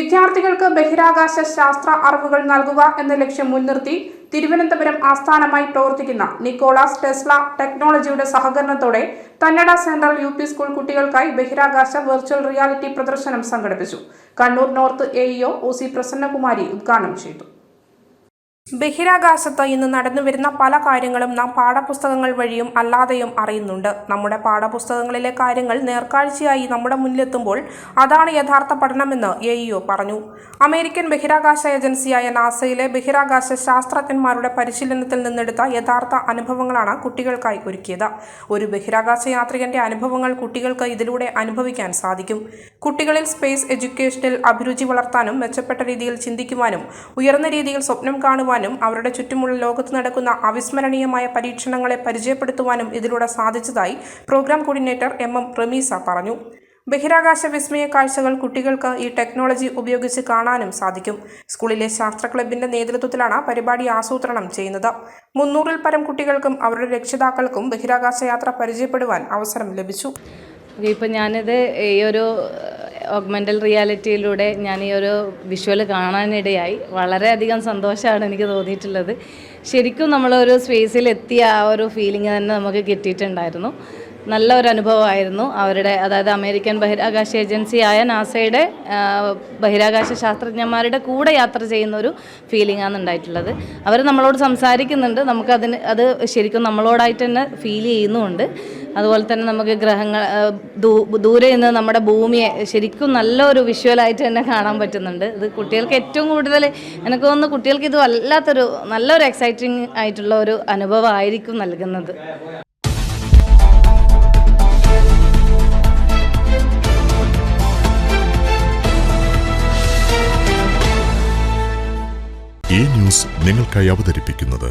വിദ്യാർത്ഥികൾക്ക് ബഹിരാകാശ ശാസ്ത്ര അറിവുകൾ നൽകുക എന്ന ലക്ഷ്യം മുൻനിർത്തി തിരുവനന്തപുരം ആസ്ഥാനമായി പ്രവർത്തിക്കുന്ന നിക്കോളാസ് ടെസ്ല ടെക്നോളജിയുടെ സഹകരണത്തോടെ Kannada central U P school കുട്ടികൾക്കായി ബഹിരാകാശ വെർച്വൽ റിയാലിറ്റി പ്രദർശനം സംഘടിപ്പിച്ചു. Kannur north AEO EO O C Prasannakumari ഉദ്ഘാടനം ചെയ്തു. ബഹിരാകാശത്ത് ഇന്ന് നടന്നുവരുന്ന പല കാര്യങ്ങളും നാം പാഠപുസ്തകങ്ങൾ വഴിയും അല്ലാതെയും അറിയുന്നുണ്ട്. നമ്മുടെ പാഠപുസ്തകങ്ങളിലെ കാര്യങ്ങൾ നേർക്കാഴ്ചയായി നമ്മുടെ മുന്നിലെത്തുമ്പോൾ അതാണ് യഥാർത്ഥ പഠനമെന്ന് എ ഇഒ പറഞ്ഞു. അമേരിക്കൻ ബഹിരാകാശ ഏജൻസിയായ നാസയിലെ ബഹിരാകാശ ശാസ്ത്രജ്ഞന്മാരുടെ പരിശീലനത്തിൽ നിന്നെടുത്ത യഥാർത്ഥ അനുഭവങ്ങളാണ് കുട്ടികൾക്കായി ഒരുക്കിയത്. ഒരു ബഹിരാകാശ യാത്രികന്റെ അനുഭവങ്ങൾ കുട്ടികൾക്ക് ഇതിലൂടെ അനുഭവിക്കാൻ സാധിക്കും. കുട്ടികളിൽ സ്പേസ് എഡ്യൂക്കേഷനിൽ അഭിരുചി വളർത്താനും മെച്ചപ്പെട്ട രീതിയിൽ ചിന്തിക്കുവാനും ഉയർന്ന രീതിയിൽ സ്വപ്നം കാണുവാനും അവരുടെ ചുറ്റുമുള്ള ലോകത്ത് നടക്കുന്ന അവിസ്മരണീയമായ പരീക്ഷണങ്ങളെ പരിചയപ്പെടുത്തുവാനും ഇതിലൂടെ സാധിച്ചതായി program coordinator M M Rameesa പറഞ്ഞു. ബഹിരാകാശ വിസ്മയ കാഴ്ചകൾ കുട്ടികൾക്ക് ഈ ടെക്നോളജി ഉപയോഗിച്ച് കാണാനും സാധിക്കും. സ്കൂളിലെ ശാസ്ത്ര ക്ലബിന്റെ നേതൃത്വത്തിലാണ് പരിപാടി ആസൂത്രണം ചെയ്യുന്നത്. മുന്നൂറിൽ പരം കുട്ടികൾക്കും അവരുടെ രക്ഷിതാക്കൾക്കും ബഹിരാകാശ യാത്ര പരിചയപ്പെടുവാൻ അവസരം ലഭിച്ചു. ഇപ്പം ഞാനിത് ഈ ഒരു ഓഗ്മെന്റൽ റിയാലിറ്റിയിലൂടെ ഞാൻ ഈ ഒരു വിഷ്വൽ കാണാനിടയായി. വളരെയധികം സന്തോഷമാണ് എനിക്ക് തോന്നിയിട്ടുള്ളത്. ശരിക്കും നമ്മളൊരു സ്പേസിൽ എത്തിയ ആ ഒരു ഫീലിംഗ് തന്നെ നമുക്ക് കിട്ടിയിട്ടുണ്ടായിരുന്നു. നല്ല ഒരു അനുഭവമായിരുന്നു അവരുടെ അതായത് അമേരിക്കൻ ബഹിരാകാശ ഏജൻസി ആയ നാസയുടെ ബഹിരാകാശ ശാസ്ത്രജ്ഞന്മാരുടെ കൂടെ യാത്ര ചെയ്യുന്ന ഒരു ഫീലിംഗ് ആണ് ഉണ്ടായിട്ടുള്ളത്. അവർ നമ്മളോട് സംസാരിക്കുന്നുണ്ട്. നമുക്കതിന് അത് ശരിക്കും നമ്മളോടായിട്ട് തന്നെ ഫീൽ ചെയ്യുന്നുമുണ്ട്. അതുപോലെ തന്നെ നമുക്ക് ഗ്രഹങ്ങൾ ദൂരെ നിന്ന് നമ്മുടെ ഭൂമിയെ ശരിക്കും നല്ലൊരു വിഷ്വലായിട്ട് തന്നെ കാണാൻ പറ്റുന്നുണ്ട്. ഇത് കുട്ടികൾക്ക് ഏറ്റവും കൂടുതൽ എനിക്ക് തോന്നുന്നു കുട്ടികൾക്ക് ഇത് വല്ലാത്തൊരു നല്ലൊരു എക്സൈറ്റിംഗ് ആയിട്ടുള്ള ഒരു അനുഭവമായിരിക്കും നൽകുന്നത്. ഈ ന്യൂസ് നിങ്ങൾക്കായി അവതരിപ്പിക്കുന്നത്